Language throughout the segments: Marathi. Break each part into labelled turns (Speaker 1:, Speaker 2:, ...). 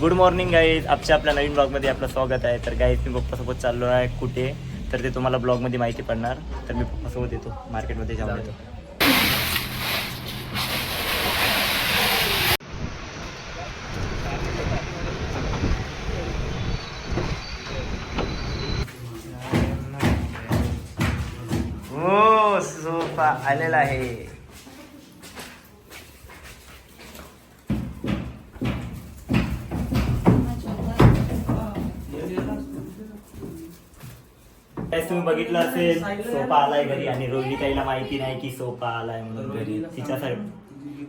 Speaker 1: गुड मॉर्निंग गाईज आजच्या आपल्या नवीन ब्लॉगमध्ये आपलं स्वागत आहे. तर गाईज मी पप्पासोबत चाललो आहे कुठे? तर ते तुम्हाला ब्लॉगमध्ये माहिती पडणार. तर मी पप्पासोबत येतो. मार्केटमध्ये जाऊन येतो. हो सोफा आलेला आहे. काय तुम्ही बघितलं असेल सोफा आलाय घरी आणि रोहिणी ताईला माहिती नाही की सोफा आलाय म्हणून घरी. तिच्यासाठी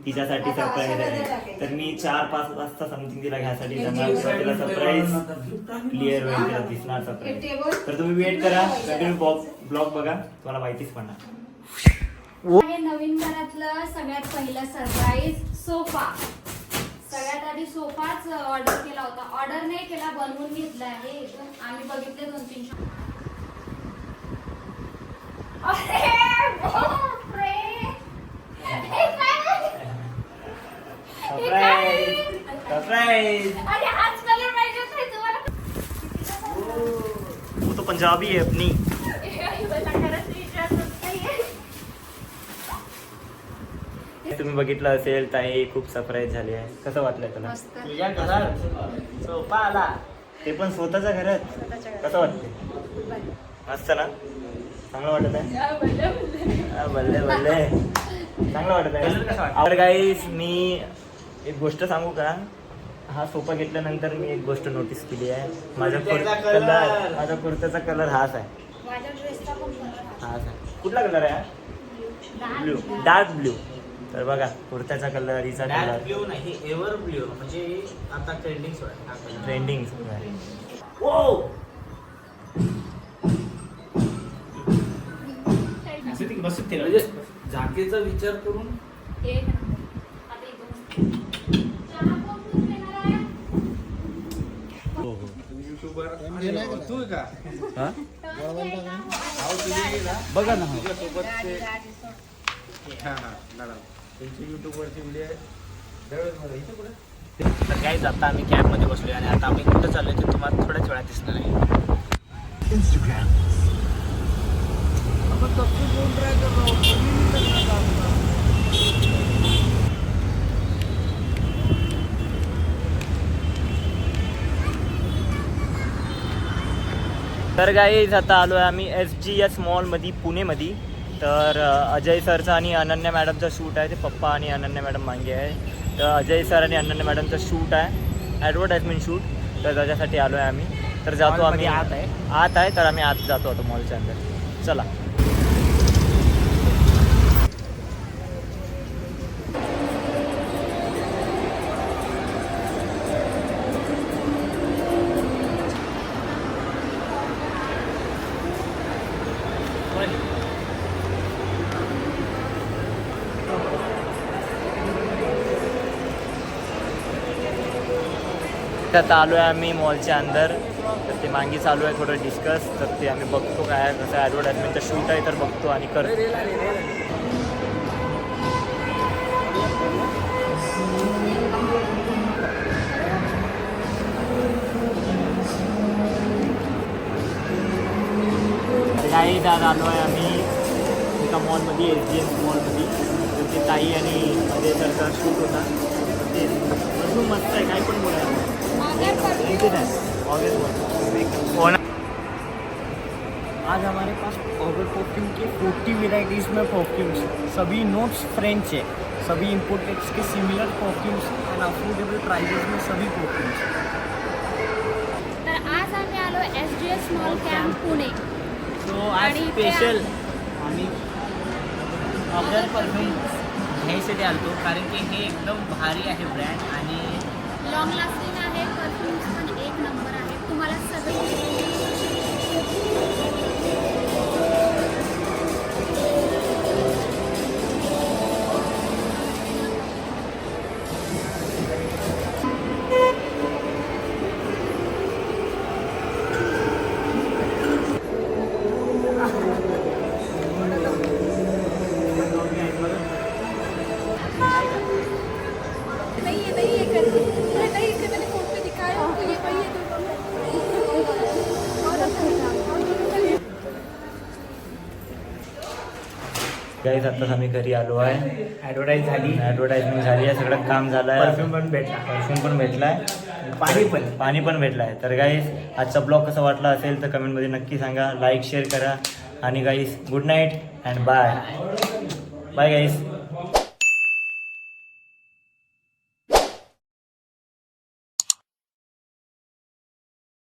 Speaker 1: तिच्यासाठी सरप्राईज आहे. तर मी चार पाच वाजता समथिंग तिला घ्यायसाठी तिला सरप्राईज क्लिअर होईल तिला दिसणार सरप्राईज तर तुम्ही वेट करा. कंटिन्यू ब्लॉग बघा. तुम्हाला माहितीच पडणार.
Speaker 2: आहे नवीन घरातलं सगळ्यात पहिलं सरप्राईज सोफा. सगळ्यात आधी सोफाच ऑर्डर केला होता. ऑर्डर नाही केला बनवून घेतला आहे आम्ही बघितले दोन तीन शॉप अरे बापरे! हे काय? हे काय?
Speaker 1: सरप्राईज सरप्राईज
Speaker 2: अरे हाच कलर पाहिजे होता हे तुम्हाला
Speaker 1: वो तो पंजाबी है अपनी।
Speaker 2: हे.
Speaker 1: तुम्ही बघितलं असेल ताई खूप सरप्राईज झाली आहे. कसं वाटलंय तुला? तुझ्या घरात? सोफा आला ते पण स्वतःच्या घरात? कसं वाटतंय? मस्त ना? चांगलं वाटत आहे.
Speaker 2: या, बल्ले, बल्ले.
Speaker 1: हा, बल्ले बल्ले चांगलं वाटत आहे. तर गाईस मी एक गोष्ट सांगू का? हा सोफा घेतल्यानंतर मी एक गोष्ट नोटीस केली आहे. माझ्या कलर माझ्या कुर्त्याचा कलर हाच आहे.
Speaker 2: माझ्या ड्रेसचा पण कलर
Speaker 1: हाच आहे. कुठला कलर आहे ब्ल्यू
Speaker 2: हा
Speaker 1: डार्क ब्ल्यू तर बघा कुर्त्याचा कलर हिचा कलर.
Speaker 3: ब्ल्यू नाही एव्हर ब्ल्यू म्हणजे आता ट्रेंडिंग हा कलर
Speaker 1: ट्रेंडिंग
Speaker 3: म्हणजे झाकेचा विचार करून
Speaker 2: एक
Speaker 3: तू
Speaker 1: बघा ना.
Speaker 3: ते हा हा. इथे कुठे?
Speaker 1: तर काहीच आता आम्ही कॅबमध्ये बसलोय आणि आता आम्ही कुठं चाललोय ते तुम्हाला थोड्याच वेळात दिसणार आहे. तर गाईज आता आलो आहे आम्ही एस जी एस मॉलमध्ये पुणेमध्ये तर अजय सरचा आणि अनन्या मॅडमचा शूट आहे. ते पप्पा आणि अनन्या मॅडम मागे आहे. तर अजय सर आणि अनन्या मॅडमचं शूट आहे. ॲडव्हर्टाईजमेंट शूट तर त्याच्यासाठी आलो आहे आम्ही. तर जातो आम्ही आत आहे. आत आहे. तर आम्ही आत जातो आता मॉलच्या अंदर. चला. आता आलो आहे आम्ही मॉलच्या अंदर. तर ते मागे चालू आहे थोडं डिस्कस तर ते आम्ही बघतो काय कसं ॲडव्हर्टाईजमेंटचं शूट आहे तर बघतो आणि करतो. ताई दादा आलो आहे आम्ही. एका मॉलमध्ये एस जी एम मॉलमध्ये तर ते ताई आणि मध्ये तर शूट होता ते भरपूर मस्त आहे काय पण बोलायला
Speaker 4: आज हमारे पास ऑर्डर परफ्यूम के 40 वेराइटीज़ में परफ्यूम्स सभी नोट्स फ्रेंच है। सभी importeds K similar perfumes and affordable prices में सभी परफ्यूम्स
Speaker 2: तर आज आम्ही आलो S D S mall camp Pune.
Speaker 4: तो आज स्पेशल आम्ही ऑर्डर परफ्यूम घ्यायसाठी आलतो. कारण की हे एकदम भारी आहे ब्रँड आणि
Speaker 2: लॉंग लास्टिंग आहे तुम्हाला सगळे
Speaker 1: गाईज आताच आम्ही घरी आलो आहे.
Speaker 3: ऍडव्हर्टाईज झाली.
Speaker 1: ऍडव्हर्टाइजमेंट झाली आहे सगळं काम झालं आहे.
Speaker 3: परफ्यूम पण भेटला.
Speaker 1: परफ्यूम पण भेटलाय
Speaker 3: पाणी पण.
Speaker 1: पाणी पण भेटलाय तर गाईज आजचा ब्लॉग कसा वाटला असेल तर कमेंटमध्ये नक्की सांगा. लाईक शेअर करा. आणि guys good night and bye bye guys